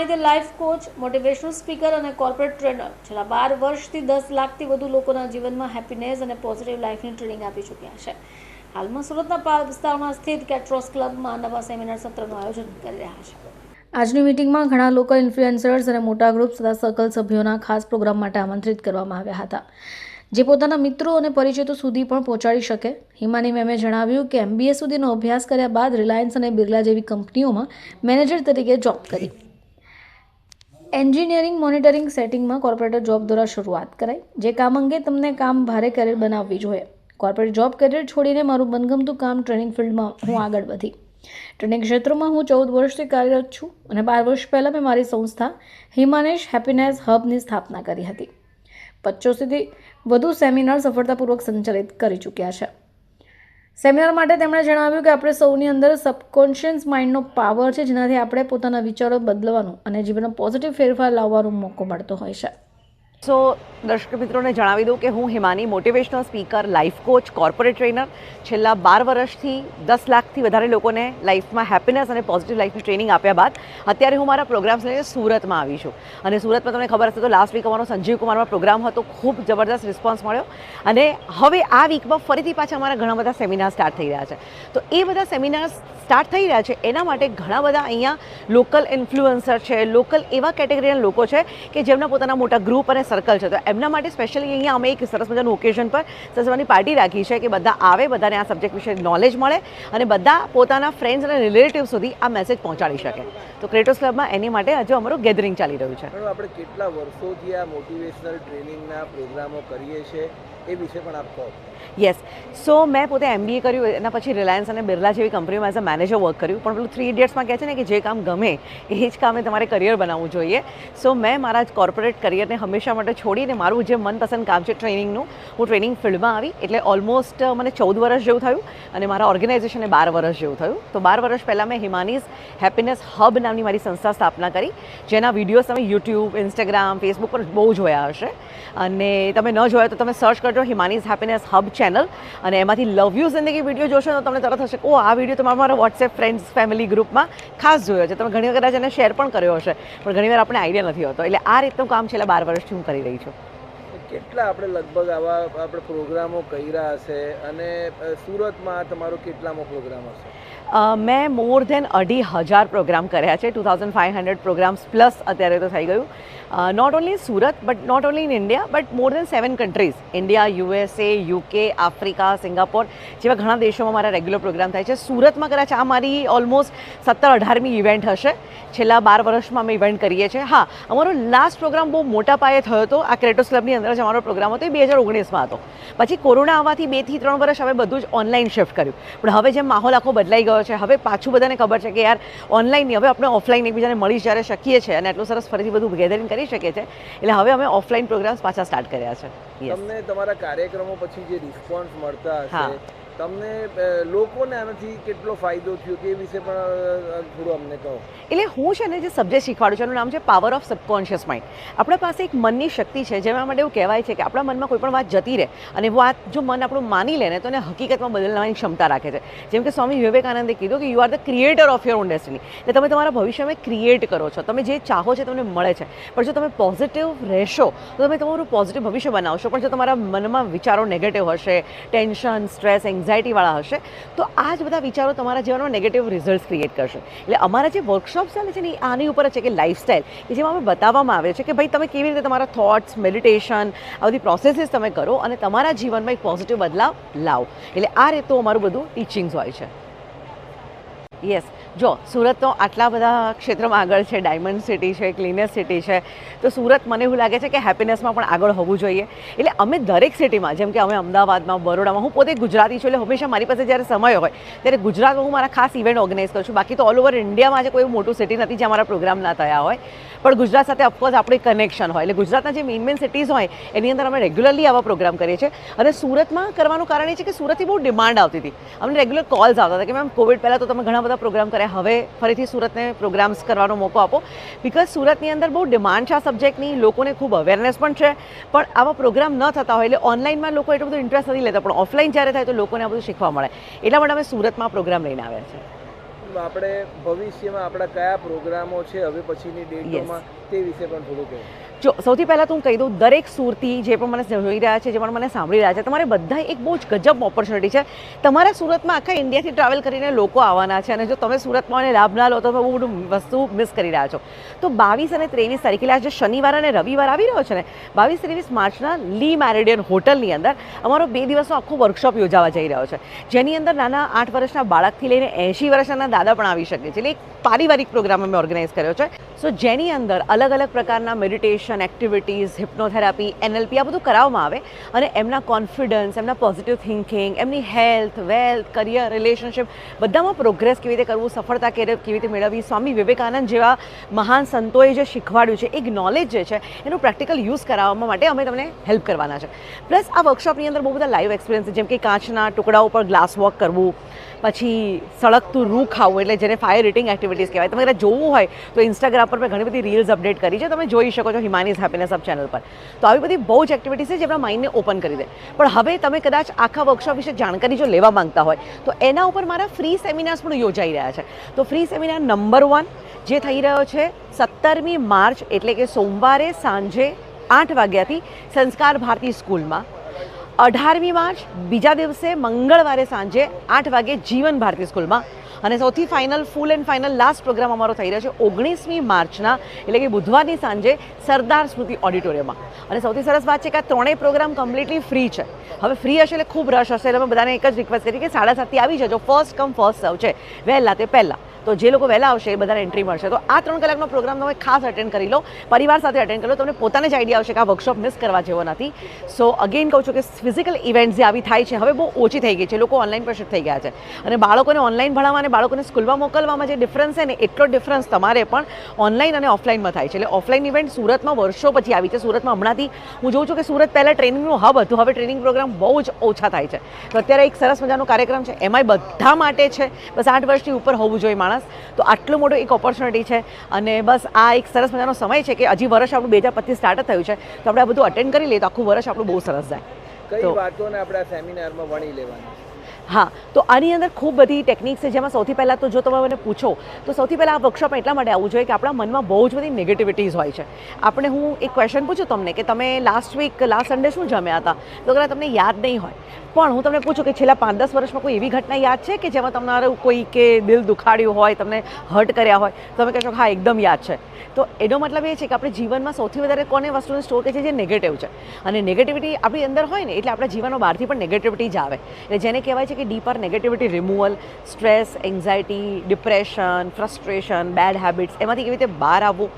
જાણીતી life coach motivational speaker અને corporate trainer છેલ્લા બાર વર્ષથી દસ લાખથી વધુ લોકોના જીવનમાં હેપીનેસ અને પોઝિટિવ લાઈફની ટ્રેનિંગ આપી ચૂક્યા છે. હાલમાં સુરતના પાલ વિસ્તારમાં સ્થિત કેટ્રોસ ક્લબમાં નવા સેમિનાર સત્રનું આયોજન કરી રહ્યા છે. આજની મિટિંગમાં ઘણા લોકલ ઇન્ફ્લુએન્સર્સ અને મોટા ગ્રુપ તથા સર્કલ સભ્યોના ખાસ પ્રોગ્રામ માટે આમંત્રિત કરવામાં આવ્યા હતા, જે પોતાના મિત્રો અને પરિચિતો સુધી પણ પહોંચાડી શકે. હિમાની મેમે જણાવ્યું કે એમબીએ સુધીનો અભ્યાસ કર્યા બાદ રિલાયન્સ અને બિરલા જેવી કંપનીઓમાં મેનેજર તરીકે જોબ કરી. એન્જિનિયરિંગ મોનિટરિંગ સેટિંગમાં કોર્પોરેટ જોબ દ્વારા શરૂઆત કરાઈ, જે કામ અંગે તમને કામ ભારે કરિયર બનાવવી જોઈએ. કોર્પોરેટ જોબ કરિયર છોડીને મારું મનગમતું કામ ટ્રેનિંગ ફિલ્ડમાં હું આગળ વધી. ટ્રેનિંગ ક્ષેત્રમાં હું ચૌદ વર્ષથી કાર્યરત છું અને બાર વર્ષ પહેલાં મેં મારી સંસ્થા હિમાનેશ હેપીનેસ હબની સ્થાપના કરી હતી. પચોસીથી વધુ સેમિનાર સફળતાપૂર્વક સંચાલિત કરી ચૂક્યા છે. સેમિનાર માટે તેમણે જણાવ્યું કે આપણે સૌની અંદર સબકોન્શિયસ માઇન્ડનો પાવર છે, જેનાથી આપણે પોતાના વિચારો બદલવાનું અને જીવનમાં પોઝિટિવ ફેરફાર લાવવાનો મોકો મળતો હોય છે. સો દર્શક મિત્રોને જણાવી દઉં કે હું Himani motivational speaker life coach corporate trainer છેલ્લા બાર વર્ષથી દસ લાખથી વધારે લોકોને લાઈફમાં હેપીનેસ અને પોઝિટિવ લાઈફની ટ્રેનિંગ આપ્યા બાદ અત્યારે હું મારા પ્રોગ્રામ્સ લઈને સુરતમાં આવી છું. અને સુરતમાં તમને ખબર હશે તો લાસ્ટ વીક અમારો સંજીવ કુમારમાં પ્રોગ્રામ હતો, ખૂબ જબરદસ્ત રિસ્પોન્સ મળ્યો. અને હવે આ વીકમાં ફરીથી પાછા અમારા ઘણા બધા સેમિનાર સ્ટાર્ટ થઈ રહ્યા છે. તો એ બધા સેમિનાર સ્ટાર્ટ થઈ રહ્યા છે, એના માટે ઘણા બધા અહીંયા લોકલ ઇન્ફ્લુઅન્સર છે લોકલ એવા કેટેગરીના લોકો છે કે જેમના પોતાના મોટા ગ્રુપ અને સર્કલ છે. તો એમના માટે સ્પેશિયલી અહીંયા અમે એક સરસ મજાનું ઓકેઝન પર સરસ મજાની પાર્ટી રાખી છે કે બધા આવે, બધાને આ સબ્જેક્ટ વિશે નોલેજ મળે અને બધા પોતાના ફ્રેન્ડ્સ અને રિલેટિવ સુધી આ મેસેજ પહોંચાડી શકે. તો ક્રિએટર્સ ક્લબમાં એની માટે હજુ અમારું ગેધરિંગ ચાલી રહ્યું છે. આપણે કેટલા વર્ષોથી આ મોટિવેશનલ ટ્રેનિંગના પ્રોગ્રામો કરીએ છીએ? એ વિશે પણ આપ યસ સો મેં પોતે એમબીએ કર્યું, એના પછી રિલાયન્સ અને બિરલા જેવી કંપનીમાં એઝ અ મેનેજર વર્ક કર્યું. પણ પેલું થ્રી ઇડિયટ્સમાં કહે છે ને કે જે કામ ગમે, એ જ કામે તમારે કરિયર બનાવવું જોઈએ. સો મેં મારા કોર્પોરેટ કરિયરને હંમેશા માટે છોડીને મારું જે મનપસંદ કામ છે ટ્રેનિંગનું હું ટ્રેનિંગ ફિલ્ડમાં આવી, એટલે ઓલમોસ્ટ મને ચૌદ વર્ષ જેવું થયું અને મારા ઓર્ગેનાઇઝેશને બાર વર્ષ જેવું થયું. તો બાર વર્ષ પહેલાં મેં હિમાનીઝ હેપીનેસ હબ નામની મારી સંસ્થા સ્થાપના કરી, જેના વિડીયોઝ તમે યુટ્યુબ ઇન્સ્ટાગ્રામ ફેસબુક પર બહુ જોયા હશે. અને તમે ન જોયા તો તમે સર્ચ કરજો હિમાનીઝ હેપીનેસ હબ ચેનલ અને એમાંથી લવ યુ જિંદગી વીડિયો જોશો તો તમને તરત હશે, ઓ, આ વીડિયો તમારા મારા વોટ્સએપ ફ્રેન્ડ્સ ફેમિલી ગ્રુપમાં ખાસ જોયો છે. તમે ઘણી વખત એને શેર પણ કર્યો હશે, પણ ઘણીવાર આપણે આઈડિયા નથી હોતો. એટલે આ રીતનું કામ છેલ્લા બાર વર્ષથી હું કરી રહી છું. કેટલા આપણે લગભગ આવા આપણે પ્રોગ્રામો કર્યા હશે અને સુરતમાં તમારો કેટલામો પ્રોગ્રામ હશે? મેં મોર ધેન અઢી હજાર પ્રોગ્રામ કર્યા છે. Two thousand five hundred programs plus અત્યારે તો થઈ ગયું. Not only Surat but not only in India but more than seven countries India USA UK Africa Singapore જેવા ઘણા દેશોમાં મારા રેગ્યુલર પ્રોગ્રામ થાય છે. સુરતમાં કદાચ આ મારી ઓલમોસ્ટ સત્તર અઢારમી ઇવેન્ટ હશે. છેલ્લા બાર વર્ષમાં અમે ઇવેન્ટ કરીએ છીએ. હા, અમારો લાસ્ટ પ્રોગ્રામ બહુ મોટા પાયે થયો હતો. આ ક્રેટોસ ક્લબની અંદર જ અમારો પ્રોગ્રામ હતો એ બે હજાર ઓગણીસમાં હતો. પછી કોરોના આવવાથી બેથી ત્રણ વર્ષ હવે બધું જ ઓનલાઈન શિફ્ટ કર્યું. પણ હવે જેમ માહોલ આખો બદલાઈ ગયો છે હવે પાછું બધાને ખબર છે કે યાર ઓનલાઈન નહીં હવે આપણે ઓફલાઈન એકબીજાને મળી જ્યારે શકીએ છીએ અને એટલું સરસ ફરીથી બધું ગેધરિંગ કરી શકીએ છીએ એટલે હવે અમે ઓફલાઈન પ્રોગ્રામ્સ પાછા સ્ટાર્ટ કર્યા છે. તમને તમારા કાર્યક્રમો પછી જે રિસ્પોન્સ મળતા હા. હશે તમને લોકોને આનાથી કેટલો ફાયદો થયો એ વિશે પણ થોડું અમને કહો. એટલે હું છે ને જે સબ્જેક્ટ શીખવાડું છું, એનું નામ છે પાવર ઓફ સબકોન્શિયસ માઇન્ડ આપણા પાસે એક મનની શક્તિ છે, જેમાં માટે એવું કહેવાય છે કે આપણા મનમાં કોઈ પણ વાત જતી રહે અને વાત જો મન આપણું માની લે ને, તો એને હકીકતમાં બદલવાની ક્ષમતા રાખે છે. જેમ કે સ્વામી વિવેકાનંદે કીધું કે you are the creator of your own destiny એટલે તમે તમારા ભવિષ્યમાં ક્રિએટ કરો છો. તમે જે ચાહો છો તમને મળે છે. પણ જો તમે પોઝિટિવ રહેશો, તો તમે તમારું પોઝિટિવ ભવિષ્ય બનાવશો. પણ જો તમારા મનમાં વિચારો નેગેટિવ હશે ટેન્શન સ્ટ્રેસ એન્ઝાયટીવાળા હશે, તો આ જ બધા વિચારો તમારા જીવનમાં નેગેટિવ રિઝલ્ટ ક્રિએટ કરશે. એટલે અમારા જે વર્કશોપ ચાલે છે ને આની ઉપર છે કે લાઇફસ્ટાઈલ કે જેમાં અમે બતાવવામાં આવે છે કે ભાઈ તમે કેવી રીતે તમારા થોટ્સ મેડિટેશન આ બધી પ્રોસેસીસ તમે કરો અને તમારા જીવનમાં એક પોઝિટિવ બદલાવ લાવો. એટલે આ રીતનું અમારું બધું ટીચિંગ્સ હોય છે. યસ જો, સુરત તો આટલા બધા ક્ષેત્રમાં આગળ છે, ડાયમંડ સિટી છે ક્લીનેસ્ટ સિટી છે, તો સુરત મને એવું લાગે છે કે હેપીનેસમાં પણ આગળ હોવું જોઈએ. એટલે અમે દરેક સિટીમાં, જેમ કે અમે અમદાવાદમાં, બરોડામાં, હું પોતે ગુજરાતી છું, એટલે હંમેશા મારી પાસે જ્યારે સમય હોય, ત્યારે ગુજરાતમાં હું મારા ખાસ ઇવેન્ટ ઓર્ગેનાઇઝ કરું છું. બાકી તો ઓલ ઓવર ઇન્ડિયામાં આજે કોઈ મોટું સિટી નથી જ્યાં મારા પ્રોગ્રામ ના થયા હોય. પણ ગુજરાત સાથે ઓફકોર્સ આપણી કનેક્શન હોય. એટલે ગુજરાતના જે મેઇન મેઇન સિટીઝ હોય, એની અંદર અમે રેગ્યુલરલી આવા પ્રોગ્રામ કરીએ છીએ. અને સુરતમાં કરવાનું કારણ એ છે કે સુરતથી બહુ ડિમાન્ડ આવતી હતી. અમને રેગ્યુલર કોલ્સ આવતા હતા કે મેમ કોવિડ પહેલાં તો તમે ઘણા બધા પ્રોગ્રામ કર્યા. હવે ફરીથી સુરતને પ્રોગ્રામ્સ કરવાનો મોકો આપો. બિકોઝ સુરતની અંદર બહુ ડિમાન્ડ છે આ સબ્જેક્ટની લોકોને ખૂબ અવેરનેસ પણ છે. પણ આવા પ્રોગ્રામ ન થતા હોય એટલે ઓનલાઈનમાં લોકો એટલું બધું ઇન્ટરેસ્ટ નથી લેતા. પણ ઓફલાઈન જ્યારે થાય તો લોકોને આ બધું શીખવા મળે. એટલા માટે અમે સુરતમાં પ્રોગ્રામ લઈને આવ્યા છે આપણે ભવિષ્યમાં આપણા કયા પ્રોગ્રામો છે? હવે પછીની ડેટોમાં તે વિશે પણ થોડું કહો. જો, સૌથી પહેલાં તો હું કહી દઉં, દરેક સુરતી જે પણ મને જોઈ રહ્યા છે, જે પણ મને સાંભળી રહ્યા છે, તમારે બધા એક બહુ જ ગજબ ઓપોર્ચ્યુનિટી છે. તમારા સુરતમાં આખા ઇન્ડિયાથી ટ્રાવેલ કરીને લોકો આવવાના છે અને જો તમે સુરતમાં અને લાભ ના લો, તો બહુ બધું વસ્તુ મિસ કરી રહ્યા છો. તો બાવીસ અને ત્રેવીસ તારીખે, આજે શનિવાર અને રવિવાર આવી રહ્યો છે ને? બાવીસ, ત્રેવીસ માર્ચના લી મેરેડિયન હોટલની અંદર અમારો બે દિવસનો આખો વર્કશોપ યોજાવા જઈ રહ્યો છે. જેની અંદર નાના આઠ વર્ષના બાળકથી લઈને એંશી વર્ષના દાદા પણ આવી શકે છે. એટલે એક પારિવારિક પ્રોગ્રામ અમે ઓર્ગેનાઇઝ કર્યો છે. સો જેની અંદર અલગ અલગ પ્રકારના મેડિટેશન એક્ટિવિટીઝ હિપ્નોથેરાપી એનએલપી આ બધું કરાવવામાં આવે અને એમના કોન્ફિડન્સ એમના પોઝિટિવ થિંકિંગ એમની હેલ્થ વેલ્થ કરિયર રિલેશનશિપ બધામાં પ્રોગ્રેસ કેવી રીતે કરવું, સફળતા કેવી રીતે મેળવવી? સ્વામી વિવેકાનંદ જેવા મહાન સંતોએ જે શીખવાડ્યું છે, એક નોલેજ જે છે, એનું પ્રેક્ટિકલ યુઝ કરાવવા માટે અમે તમને હેલ્પ કરવાના છે. પ્લસ આ વર્કશોપની અંદર બહુ બધા લાઈવ એક્સપિરિયન્સ જેમ કે કાચના ટુકડા ઉપર ગ્લાસ વોક કરવું, પછી સળગતું રૂ ખાવું, એટલે જેને ફાયર રિટિંગ એક્ટિવિટીઝ કહેવાય. તમારે જોવું હોય તો ઇન્સ્ટાગ્રામ પર મેં ઘણી બધી રીલ્સ અપડેટ કરી છે. તમે જોઈ શકો છો હિમાનીઝ હેપીનેસ અપ ચેનલ પર. તો આવી બધી બહુ જ એક્ટિવિટીઝ છે જે આપણા માઇન્ડને ઓપન કરી દે. પણ હવે તમે કદાચ આખા વર્કશોપ વિશે જાણકારી જો લેવા માંગતા હોય, તો એના ઉપર મારા ફ્રી સેમિનાર્સ પણ યોજાઈ રહ્યા છે. તો ફ્રી સેમિનાર નંબર વન જે થઈ રહ્યો છે સત્તરમી માર્ચ, એટલે કે સોમવારે સાંજે આઠ વાગ્યાથી સંસ્કાર ભારતી સ્કૂલમાં અઢારમી માર્ચ, બીજા દિવસે મંગળવારે સાંજે આઠ વાગે જીવન ભારતી સ્કૂલમાં. અને સૌથી final full and final last program અમારો થઈ રહ્યો છે ઓગણીસમી માર્ચના, એટલે કે બુધવારની સાંજે સરદાર સ્મૃતિ ઓડિટોરિયમમાં. અને સૌથી સરસ વાત છે કે આ ત્રણેય પ્રોગ્રામ કમ્પ્લીટલી ફ્રી છે. હવે ફ્રી હશે એટલે ખૂબ રશ હશે. એટલે અમે બધાને એક જ રિક્વેસ્ટ કરી કે સાડા સાતથી આવી જજો. ફર્સ્ટ કમ ફર્સ્ટ સર્વ છે. વહેલા તે પહેલાં. તો જે લોકો વહેલા આવશે એ બધાને એન્ટ્રી મળશે. તો આ ત્રણ કલાકનો પ્રોગ્રામ તમે ખાસ અટેન્ડ કરી લો. પરિવાર સાથે અટેન્ડ કરી લો. તમને પોતાને જ આઈડિયા આવશે કે આ વર્કશોપ મિસ કરવા જેવો નથી. સો અગેન કહું છું કે ફિઝિકલ ઇવેન્ટ જે આવી થાય છે, હવે બહુ ઓછી થઈ ગઈ છે. લોકો ઓનલાઈન પર શિફ્ટ થઈ ગયા છે. અને બાળકોને ઓનલાઈન ભણાવવા અને બાળકોને સ્કૂલમાં મોકલવામાં જે ડિફરન્સ છે ને, એટલો ડિફરન્સ તમારે પણ ઓનલાઈન અને ઓફલાઈનમાં થાય છે. એટલે ઓફલાઈન ઇવેન્ટ સુરતમાં વર્ષો પછી આવી છે. સુરતમાં હમણાંથી હું જોઉં છું કે સુરત પહેલાં ટ્રેનિંગનું હબ હતું. હવે ટ્રેનિંગ પ્રોગ્રામ બહુ જ ઓછા થાય છે. તો અત્યારે એક સરસ મજાનો કાર્યક્રમ છે. એમાંય બધા માટે છે. બસ આઠ વર્ષથી ઉપર હોવું જોઈએ માણસ તો આટલું મોટું એક ઓપોર્ચ્યુનિટી છે. અને બસ આ એક સરસ મજાનો સમય છે કે હજી વર્ષ આપણું બે હજાર પચીસ સ્ટાર્ટ થયું છે. તો આપણે આ બધું અટેન્ડ કરી લઈએ તો આખું વર્ષ આપણું બહુ સરસ જાય. કઈ વાતોને આપણા સેમિનારમાં વણી લેવાની? છે હા, તો આની અંદર ખૂબ બધી ટેકનિક્સ છે. જેમાં સૌથી પહેલાં તો જો તમે મને પૂછો, તો સૌથી પહેલાં આ વર્કશોપ એટલા માટે આવવું જોઈએ કે આપણા મનમાં બહુ જ બધી નેગેટિવિટીઝ હોય છે. આપણે હું એક ક્વેશ્ચન પૂછું તમને કે તમે લાસ્ટ વીક લાસ્ટ સન્ડે શું જમ્યા હતા? તો કદાચ તમને યાદ નહીં હોય. પણ હું તમને પૂછું કે છેલ્લા પાંચ દસ વર્ષમાં કોઈ એવી ઘટના યાદ છે કે જેમાં તમારું કોઈ કે દિલ દુખાડ્યું હોય, તમને હર્ટ કર્યા હોય? તમે કહેશો કે હા, એકદમ યાદ છે. તો એનો મતલબ એ છે કે આપણે જીવનમાં સૌથી વધારે કોને વસ્તુને સ્ટોર કરે છે જે નેગેટિવ છે. અને નેગેટિવિટી આપણી અંદર હોય ને, એટલે આપણા જીવનમાં બહારથી પણ નેગેટિવિટી જ આવે. એટલે જેને કહેવાય છે કે deeper negativity removal stress anxiety depression frustration bad habits એમાંથી કેવી રીતે બહાર આવવું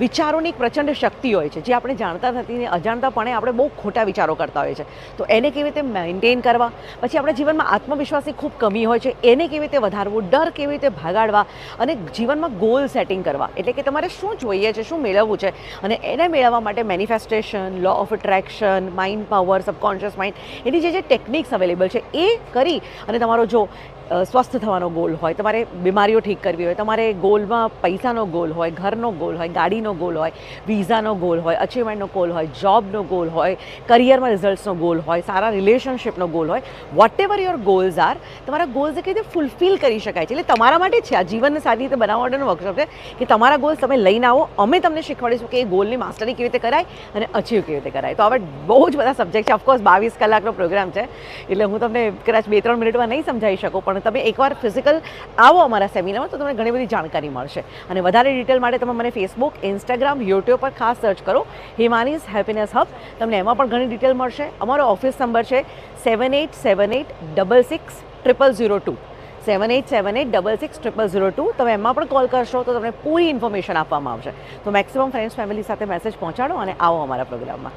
વિચારોની પ્રચંડ શક્તિ હોય છે, જે આપણે જાણતા નથી ને અજાણતાપણે આપણે બહુ ખોટા વિચારો કરતા હોઈએ છીએ તો એને કેવી રીતે મેન્ટેન કરવા? પછી આપણા જીવનમાં આત્મવિશ્વાસની ખૂબ કમી હોય છે, એને કેવી રીતે વધારવું? ડર કેવી રીતે ભાગાડવા? અને જીવનમાં ગોલ સેટિંગ કરવા. એટલે કે તમારે શું જોઈએ છે, શું મેળવવું છે? અને એને મેળવવા માટે manifestation law of attraction mind power subconscious mind એની જે જે ટેકનિક્સ અવેલેબલ છે, એ કરી અને તમારો જો સ્વસ્થ થવાનો ગોલ હોય, તમારે બીમારીઓ ઠીક કરવી હોય, તમારે ગોલમાં પૈસાનો ગોલ હોય, ઘરનો ગોલ હોય, ગાડીનો ગોલ હોય, વિઝાનો ગોલ હોય અચીવમેન્ટનો ગોલ હોય જોબનો ગોલ હોય કરિયરમાં રિઝલ્ટ્સનો ગોલ હોય, સારા રિલેશનશિપનો ગોલ હોય whatever your goals are તમારા ગોલ્સ કઈ રીતે ફૂલફિલ કરી શકાય છે. એટલે તમારા માટે છે આ જીવનને સારી રીતે બનાવવા માટેનો વર્કશોપ છે કે તમારા ગોલ્સ તમે લઈને આવો, અમે તમને શીખવાડીશું કે એ ગોલની માસ્ટરી કેવી રીતે કરાય અને અચીવ કેવી રીતે કરાય. તો હવે બહુ જ બધા સબ્જેક્ટ છે. ઓફકોર્સ બાવીસ કલાકનો પ્રોગ્રામ છે. એટલે હું તમને કદાચ બે ત્રણ મિનિટમાં નહીં સમજાવી શકું, પણ તમે એકવાર ફિઝિકલ આવો અમારા સેમિનારમાં તો તમને ઘણી બધી જાણકારી મળશે. અને વધારે ડિટેલ માટે તમે મને ફેસબુક ઇન્સ્ટાગ્રામ યુટ્યુબ પર ખાસ સર્ચ કરો. હિમાનીઝ હેપીનેસ હબ તમને એમાં પણ ઘણી ડિટેલ મળશે. અમારો ઓફિસ નંબર છે seven eight seven eight double six triple zero two seven eight seven eight double six triple zero two તમે એમાં પણ કોલ કરશો તો તમને પૂરી ઇન્ફોર્મેશન આપવામાં આવશે. તો મેક્સિમમ ફ્રેન્ડ્સ ફેમિલી સાથે મેસેજ પહોંચાડો અને આવો અમારા પ્રોગ્રામમાં